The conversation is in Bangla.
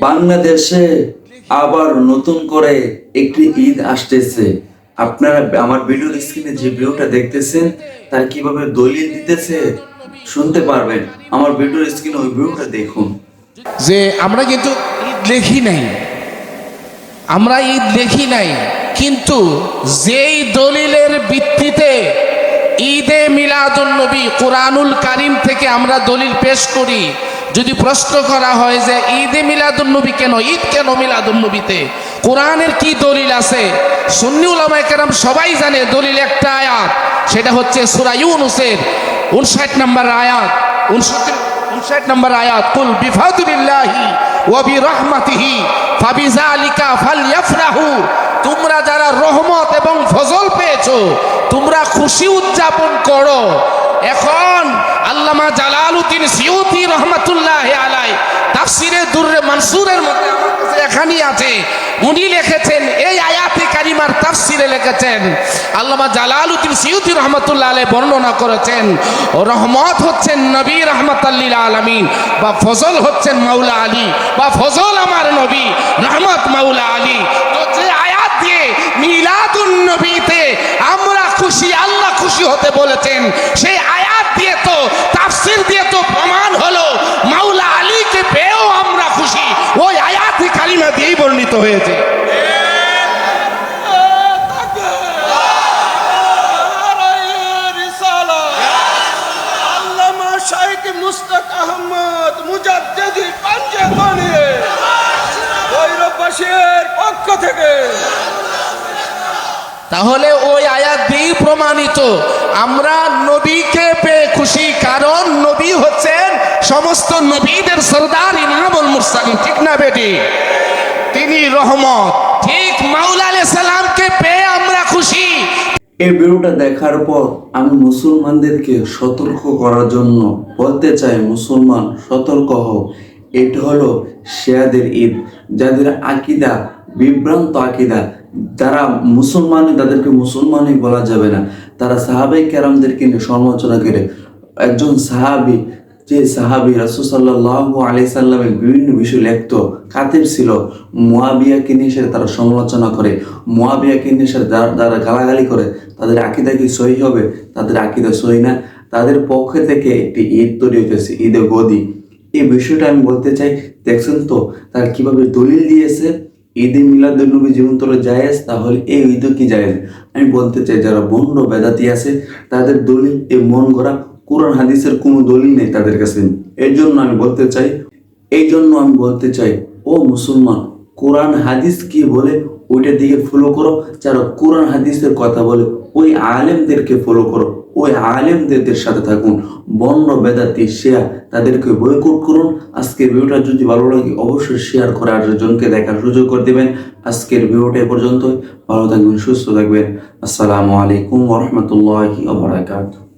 বাংলাদেশে আবার নতুন করে একটি ঈদ আসতেছে। আপনারা আমার ভিডিওর স্ক্রিনে যে ভিডিওটা দেখতেছেন, তার কীভাবে দলিল দিতেছে, শুনতে পারবেন। আমার ভিডিওর স্ক্রিনে ওই ভিডিওটা দেখুন। যে আমরা কিন্তু ঈদ লেখি নাই। আমরা ঈদ লেখি নাই। কিন্তু যেই দলিলের ভিত্তিতে ঈদে মিলাদুল নবী কোরআনুল কারিম থেকে আমরা দলিল পেশ করি যদি প্রশ্ন করা হয় যে ঈদে মিলাদুল নবী কেন? ঈদ কেন মিলাদুল নবীতে? কোরআনের কি দলিল আছে? সুন্নি উলামায়ে কেরাম সবাই জানে দলিল একটা আয়াত, সেটা হচ্ছে সূরা ইউনুসের 59 নম্বর আয়াত। 69 উনষাট নম্বর আয়াত, কুল বিফাদুলিল্লাহি ওয়া বিরহমাতিহি ফাবিযালিকা ফালইফরাহু তোমরা যারা রহমত এবং ফজল পেয়েছ, তোমরা খুশি উদযাপন করো। এখন আল্লামা জালালউদ্দিন সিউতি তাফসিরে মানসুরের মধ্যে আমার কাছে এখানেই আছে। উনি লিখেছেন, এই আয়াতে কারিমার তাফসিরে লিখেছেন, আল্লামা জালালউদ্দিন সিউতি রহমাতুল্লাহ আলাই বর্ণনা করেছেন, রহমত হচ্ছেন নবী রহমতাল্লিল আলামিন, বা ফজল হচ্ছেন মাওলা আলী, বা ফজল আমার নবী, রহমত মাওলা আলী। তো যে আয়াত দিয়ে মিলাদুন নবীতে আমরা খুশি, আল্লাহ খুশি হতে বলেছেন, সেই আয়াত দিয়ে তো তাফসির দিয়ে তো প্রমাণ হলো মাওলা আলীকে পেয়েও আমরা খুশি ওই আয়াতি কালিমা বর্ণিত হয়েছে। মুস্তাক আহমদ মুজাদ্দিদি পাঞ্জাবানি ভৈরববাসীর পক্ষ থেকে। তাহলে ওই আয়াত দিয়েই প্রমাণিত। আমরা নবীকে পেয়ে খুশি কারণ নবী হচ্ছেন সমস্ত নবীদের সর্দার ইমামুল মুরসালিন। ঠিক না বেটি? রহমত। ঠিক মাওলা আলাইহিস সালামকে পেয়ে আমরা খুশি। এই ভিডিওটা দেখার পর আমি মুসলমানদেরকে সতর্ক করার জন্য বলতে চাই মুসলমান সতর্ক হও। এটা হলো শেয়াদের ঈদ। যাদের আকিদা বিভ্রান্ত আকিদা যারা মুসলমানই তাদেরকে মুসলমানই বলা যাবে না। তারা সাহাবাই কেরামদেরকে নিয়ে সমালোচনা করে। একজন সাহাবি যে সাহাবি রাসুসাল্লাহ আলি সাল্লামের বিভিন্ন বিষয় লিখতো, কাতেব ছিল, মুয়াবিয়াকে নিয়ে তারা সমালোচনা করে, মুয়াবিয়াকে নিয়ে সে যারা যারা গালাগালি করে, তাদের আকিদা কি সহি হবে? তাদের আকিদা সহি না? তাদের পক্ষে থেকে একটি ঈদ তৈরি হইতেছে, ঈদে গদি। এই বিষয়টা আমি বলতে চাই, দেখছেন তো, তারা কীভাবে দলিল দিয়েছে? ঈদে মিলাদুলনবী জীবন তোলে জায়েজ? তাহলে এই ঈদও কি জায়েজ? আমি বলতে চাই, যারা বন্য বেদাতি আছে, তাদের দলিল, এই মন গড়া কোরআন, হাদিসের কোনো দলিল নেই তাদের কাছে। এর জন্য আমি বলতে চাই এই জন্য আমি বলতে চাই, ও মুসলমান, কোরআন, হাদিস কি বলে ওইটার দিকে ফলো করো। যারা কোরআন, হাদিসের কথা বলে, ওই আলেমদেরকে ফলো করো। ওই আলেমদের সাথে থাকুন। বন্য, বেদাতি শেয়ার তাদেরকে বয়কট করুন। আজকের ভিডিওটা যদি ভালো লাগে, অবশ্যই শেয়ার করে আরেকজনকে দেখার সুযোগ করে দেবেন। আজকের ভিডিওটা পর্যন্ত ভালো থাকবেন, সুস্থ থাকবেন। আসসালামু আলাইকুম ওরহমতুল্লাহি ওবরাকাতুহ